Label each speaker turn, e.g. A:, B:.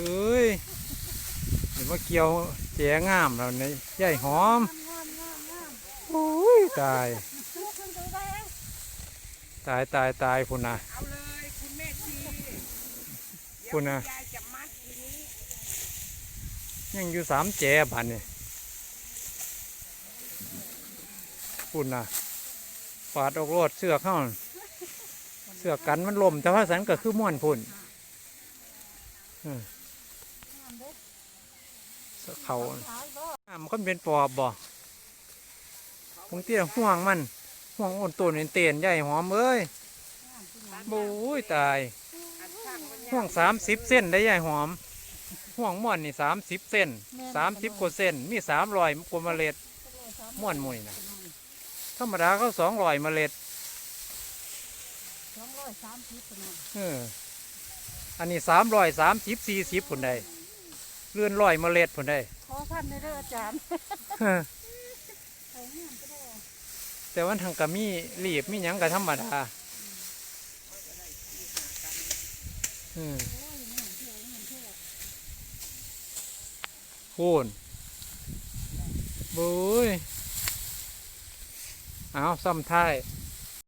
A: อ้ยเห็นว่าเกี่ยวแจงามแล้วนี่ใหญ่หอมโอ้ยตาย ตายตายตายพุ่นะ
B: เอาเลยคุณแม่ชี
A: คุณน่ะ
B: ยั
A: งอยู่สามแจบันนี่พุ่นะปาดออกรดเสื้อเข้าเสื้อกันมันลมแต่ว่าสันก็คือม่วนพุ่น เอองา
C: มเด้อ
A: เสือกเขา
C: ขายบ่
A: อะมันก็เป็นปอบบ่คงเตี้ยห่วงมันห่วงอ่อนต้นเตียนใหญ่หอมเอ้ย
C: งามที่งาม
A: โอ้ยตาย
B: อันช่างมัน
A: ห่วงสามสิบเส้นได้ใหญ่หอมห่วงม่วนนี่สามสิบเส้นสามสิบกว่าเส้น มีสามรอยกว่าเมล็ดม่วนหมุยนะธรรมดาเขาสองรอยเมล็ด
C: สองร้อยสามสิบปานนั้น
A: เอออันนี้สามรอยสามสิบสี่สิบผลได้ เลื่อนรอยเมล็ดผลได้
C: ขอพันในเด้ออาจารย์
A: เออ
C: ไปงามก็ได้
A: แต่ว่าทางกะมีรีบมีหยังกะธรรมดาเออ
C: โอ้ยงามเท่งามเท่
A: โคนบุ้ยเอาซ้ำท้าย
C: ง